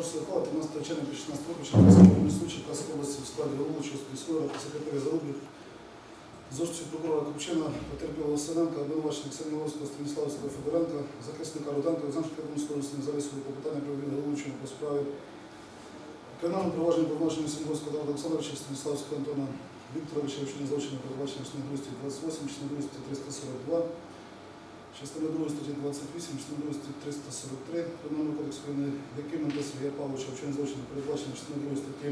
Товариство ухвала 13 червня 2016 року Черкаської случай Каської області в складі головуючого міської ради секретаря Зарубів з прокурора Купчина, потерпілого Василенка, обвинувачення Ксенія Волоського, Станіславського Федоренка, захисника Руденка, Олександра Кадмістовського залі суду по питанню про відвід головуючого по справі. Кримінальне провадження повноваження Сімборського Давида Олександровича, Станіславського Антона Вікторовича, вчинення злочину передбачення частини 228, частини 342, частини 2 статті 28, частини 2 статті 343 Кримінального кодексу України, яким на Сергія Павловича вчинення злочину передбачення частини 2 статті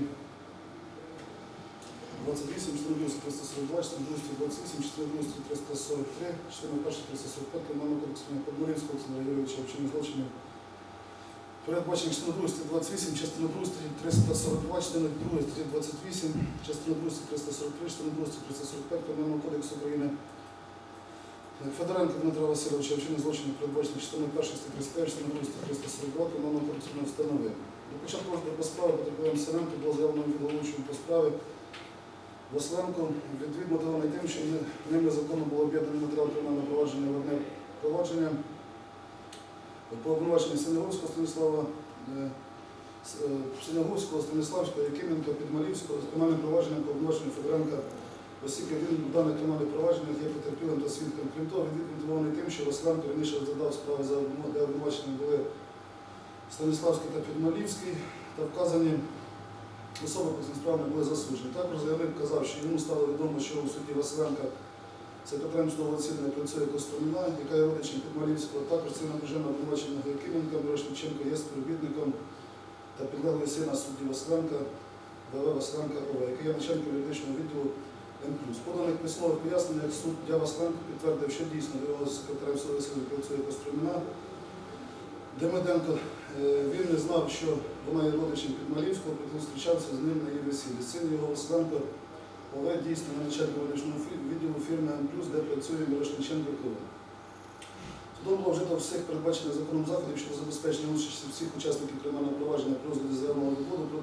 28, частини 2 статті 342, частини 2 статті 28, частини 2 статті 343, частини 1 345 Кримінального кодексу України Подмуринського Олександра Юрійовича вчинення злочину Передбачення частини 2 статті 28, частина 2 статті 342, частина 2 статті 28, частина 2 статті 343, частина 2 статті 345 Кримінального кодексу України. Федоренко Дмитра Васильовича вчинення злочинів передбачення частини 1 статті 35, частина 2 статті 342 Кримінального кодексу України встановив. До початку розгляду по справі потерпілим Сененко було заявлено від головуючого по справі Василенко відвід мотивований тим, що ним незаконно було об'єднано матеріал кримінального провадження в одне провадження по обвинуваченню Синягурського Станіслава, е, е, Синягурського, Станіславського, Якименка, Підмалівського, з кримінальним провадженням по обвинуваченню Федоренка, оскільки він в даних кримінальних провадженнях є потерпілим та свідком. Крім того, він мотивований тим, що Василенко раніше розглядав справи за де обвинувачені були Станіславський та Підмалівський, та вказані особи по цим справам були засуджені. Також заявник казав, що йому стало відомо, що у суді Василенка Секретарем судового засідання працює Костроміна, яка є родичем Підмалівського. Також це наближена обвинуваченого Якименка, Мирошниченко є співробітником та підлеглий сина судді Василенка, ВВ Василенка ОВ, який є начальником юридичного відділу М+. Поданих письмових поясненнях суддя Василенко підтвердив, що дійсно його секретарем засідання працює Костроміна. Демиденко, е, він не знав, що вона є родичем Підмалівського, проте зустрічався з ним на її весіллі. Син його Василенко Олег дійсно на начальник медичного відділу фірми М+, де працює Мирошниченко КВ. Судом було вжито всіх передбачених законом заходів щодо забезпечення участі всіх учасників кримінального провадження при розгляді заявного відводу,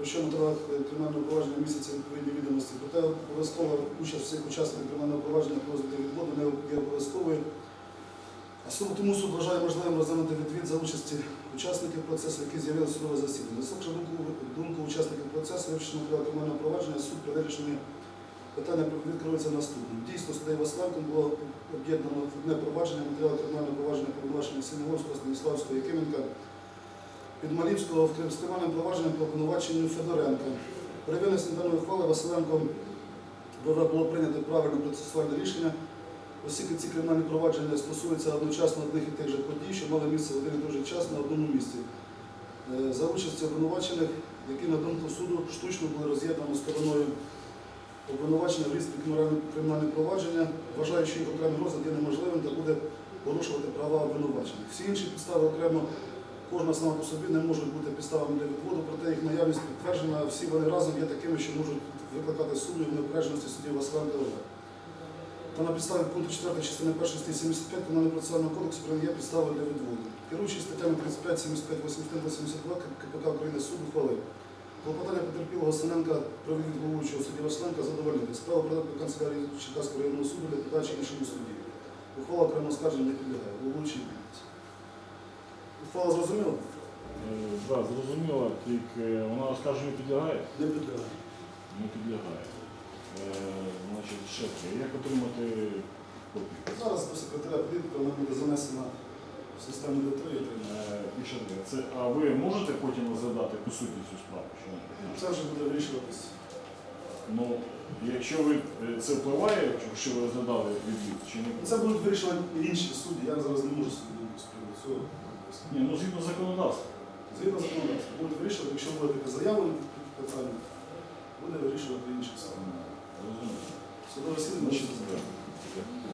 про, про що матеріал кримінального провадження місяця відповідні відомості. Проте обов'язкова участь всіх учасників кримінального провадження розгляді відводу не є обов'язковою. А суд тому суд вважає можливим розглянути відвід за участі учасників процесу, які з'явилися судове засідання. Заслухавши думку, думку учасників процесу, вивчено матеріал кримінального провадження, суд при вирішенні питання керується наступним. Дійсно, суддею Василенком було об'єднано одне провадження, матеріал кримінального провадження по обвинуваченню Станіславського, Якименка, Підмалівського в Крим- з кримінальним провадженням по обвинуваченню Федоренка. При винесенні даної ухвали Василенком було прийнято правильне процесуальне рішення, оскільки ці кримінальні провадження стосуються одночасно одних і тих же подій, що мали місце в один і той же час на одному місці. Е, За участі обвинувачених, які на думку суду штучно були роз'єднані стороною обвинувачення в різні кримінальні- провадження, вважаю, що їх окремий розгляд є неможливим та буде порушувати права обвинувачених. Всі інші підстави окремо кожна сама по собі не можуть бути підставами для відводу, проте їх наявність підтверджена, всі вони разом є такими, що можуть викликати сумнів в необережності суддів Василенка. Та на підставі пункту 4 частини 1 статті 75 Кримінального процесуального кодексу України є підставою для відводу. Керуючись статтями 35, 75, 81 та 72 КПК України суд ухвалив. Клопотання потерпілого Синенка про відвід головуючого судді Василенка задовольнити. Справа передати канцелярії Черкаського районного суду для подачі рішення судді. Ухвала окремо оскарження не підлягає. Головуючий відміниться. Ухвала зрозуміла? Так, зрозуміло, тільки вона оскарженню підлягає? Не підлягає. Не підлягає. Е, Значить, шеф, як отримати копію? Зараз до секретаря підійде, вона буде занесена в систему Д3 і. Е, І що таке? Це, а ви можете потім розглядати по суті цю справу? Ні? Це вже буде вирішуватись. Ну, якщо ви е, це впливає, що ви розглядали відвід, чи ні? Це будуть вирішувати інші судді. Я зараз не можу собі з приводу цього. Ні, ну згідно законодавства. Згідно законодавства, будуть вирішувати, якщо буде така заява питання, буде вирішувати інші суди. Розумію. Судове Значить, може да.